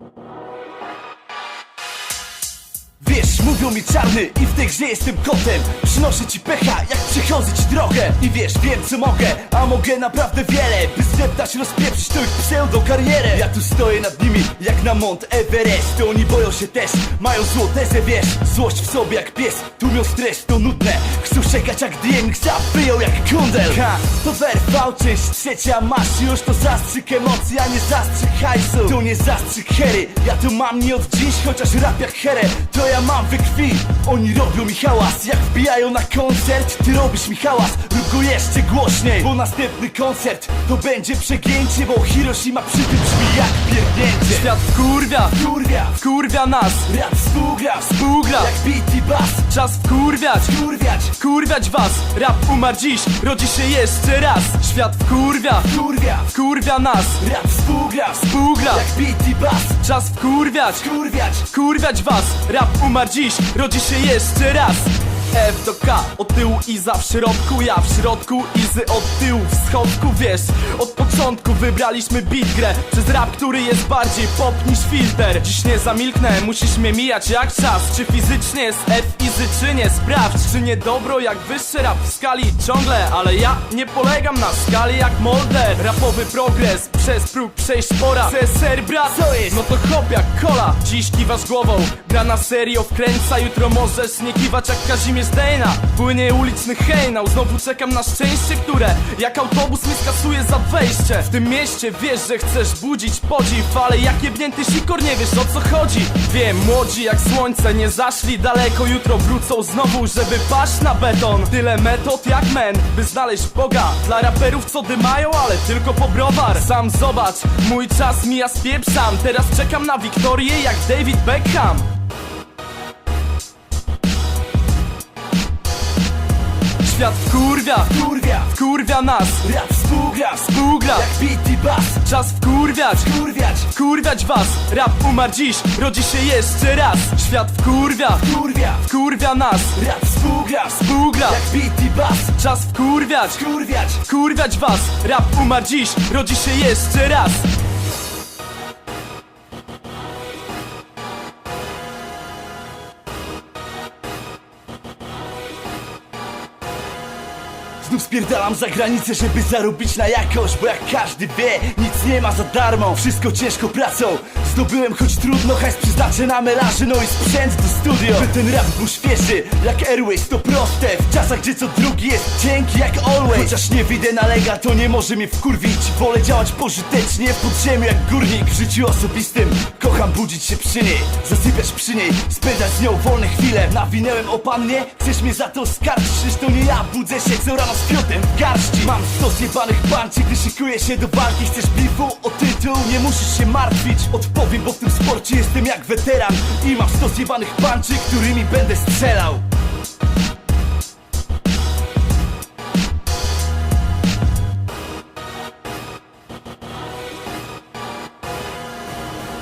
Thank you. Wiesz, mówią mi czarny i w tej grze jestem kotem. Przynoszę ci pecha, jak przychodzę ci drogę. I wiesz, wiem co mogę, a mogę naprawdę wiele By zdeptać, rozpieprzyć tą ich pseudo karierę. Ja tu stoję nad nimi, jak na Mont Everest. To oni boją się też, mają złą tezę, wiesz. Złość w sobie jak pies, tłumią stres, to nudne. Chcą czekać jak DMX, zapyją jak kundel. Ha, to werwał, część trzecia masz już To zastrzyk emocji, a nie zastrzyk hajsu To nie zastrzyk hery, ja to mam nie od dziś Chociaż rap jak herę, to ja mam we krwi? Oni robią mi hałas, jak wbijają na koncert. Ty robisz mi hałas, rób go jeszcze głośniej Bo następny koncert to będzie przegięcie Bo Hiroshima przy tym brzmi jak pierdnięcie. Świat wkurwia, Kurwia, wkurwia nas. Rap współgra, Współgra, jak beat i bass. Czas wkurwiać. Kurwiać, Kurwiać was, rap umarł dziś, rodzi się jeszcze raz. Świat wkurwia, kurwia, wkurwia nas. Rap współgra. Współgra, Jak beat i bass. Czas wkurwiać. Kurwiać, Kurwiać was, rap umarł dziś, rodzi się jeszcze raz F do K, od tyłu Iza w środku, ja w środku Izy od tyłu, w schodku, wiesz Od początku wybraliśmy beat grę Przez rap, który jest bardziej pop niż filter Dziś nie zamilknę, musisz mnie mijać jak czas Czy fizycznie jest F Izy, czy nie? Sprawdź, czy nie dobro jak wyższy rap w skali ciągle Ale ja nie polegam na skali jak Molder Rapowy progres, przez próg przejść pora CSR brat, Co jest? no to hop jak kola Dziś kiwasz głową, gra na serio wkręca Jutro możesz nie kiwać jak Kazimierz Dejna Płynie uliczny hejnał, znowu czekam na szczęście Które jak autobus mnie skasuje za wejście. W tym mieście wiesz, że chcesz budzić podziw Ale jak jebnięty sikor nie wiesz o co chodzi. Wiem, młodzi jak słońce nie zaszli daleko. Jutro wrócą znowu, żeby paść na beton. Tyle metod jak men, by znaleźć Boga. Dla raperów co dymają, ale tylko po browar. Sam zobacz, mój czas mija spieprzam Teraz czekam na wiktorię jak David Beckham Świat wkurwia, kurwia, wkurwia nas. Rap współgra Współgra, Jak beat i bass. Czas wkurwiać Kurwiać, Kurwiać was, rap umarł dziś, rodzi się jeszcze raz. Świat wkurwia, kurwia, kurwia nas. Rap współgra Współgra, Jak beat i bass. Czas wkurwiać Kurwiać, Kurwiać was, rap umarł dziś, rodzi się jeszcze raz Znów spierdalam za granicę, żeby zarobić na jakość Bo jak każdy wie, nic nie ma za darmo. Wszystko ciężką pracą Zdobyłem choć trudno, hajs przeznaczę na melanże No i sprzęt do studio By ten rap był świeży, jak Airways to proste W czasach, gdzie co drugi jest cienki jak always. Chociaż nie widzę nalega, to nie może mnie wkurwić. Wolę działać pożytecznie w podziemiu jak górnik. W życiu osobistym kocham budzić się przy niej Zasypiać przy niej, spędzać z nią wolne chwile. Nawinęłem o pannie, chcesz mnie za to Przecież to nie ja budzę się co rano z fiotem w garści. Mam sto zjebanych panci, gdy szykuję się do walki. Chcesz bifu? O tytuł, nie musisz się martwić Odpowiem, bo w tym sporcie jestem jak weteran. I mam sto zjebanych panczy, którymi będę strzelał.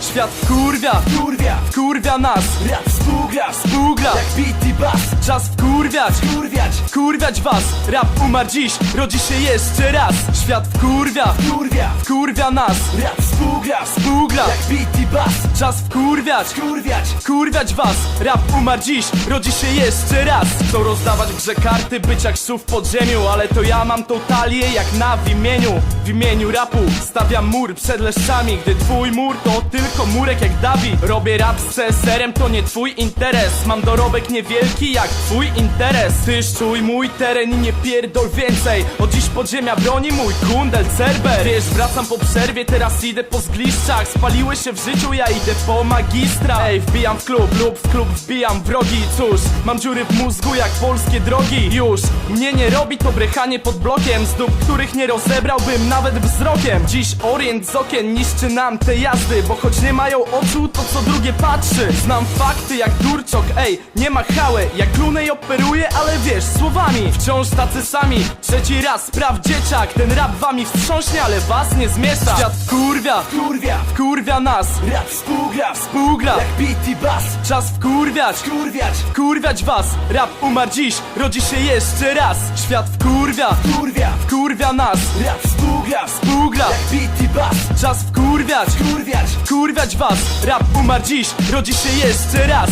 Świat wkurwia, Kurwia, kurwia nas. Rap współgra Współgra, Jak beat i czas wkurwiać. Kurwiać, Kurwiać was, rap umarł dziś, rodzi się jeszcze raz. Świat wkurwia, kurwia, kurwia nas. Rap współgra Współgra, Jak beat i bass, czas wkurwiać kurwiać, Kurwiać was, rap umarł dziś, rodzi się jeszcze raz. Chcą rozdawać grze karty, być jak sów w podziemiu Ale to ja mam tą talię jak na w imieniu. W imieniu rapu stawiam mur przed leszczami Gdy twój mur to tylko murek jak Dawi Robię rap z CSR-em, to nie twój interes. Mam dorobek niewielki jak twój interes. Ty szczuj mój teren i nie pierdol więcej. Od dziś podziemia broni mój kundel Cerber. Wiesz, wracam po przerwie, teraz idę po zgliszczach. Spaliły się w życiu, ja idę po magistra. Ej, wbijam w klub lub w klub wbijam wrogi. Cóż, mam dziury w mózgu jak polskie drogi. Już, mnie nie robi to brechanie pod blokiem. Z dup, których nie rozebrałbym nawet wzrokiem. Dziś orient z okien niszczy nam te jazdy Bo choć nie mają oczu, to co drugie patrzy. Znam fakty jak durczok, ej, nie ma chałę. Jak klunej operuję, ale wiesz, słowami. Wciąż tacy sami, trzeci raz, spraw dzieciak. Ten rap wami wstrząśnie, ale was nie zmiesza. Świat kurwia, Wkurwia, wkurwia nas. Rap współgra, Współgra, Jak beat i bas, czas wkurwiać. Wkurwiać, Wkurwiać was, rap umarł dziś, rodzi się jeszcze raz. Świat wkurwia, wkurwia, wkurwia nas. Rap współgra, Współgra, Jak beat i bas, czas wkurwiać. Wkurwiać, Wkurwiać was, rap umarł dziś, rodzi się jeszcze raz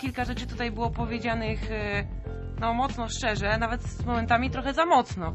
Kilka rzeczy tutaj było powiedzianych e, no mocno szczerze, nawet z momentami trochę za mocno.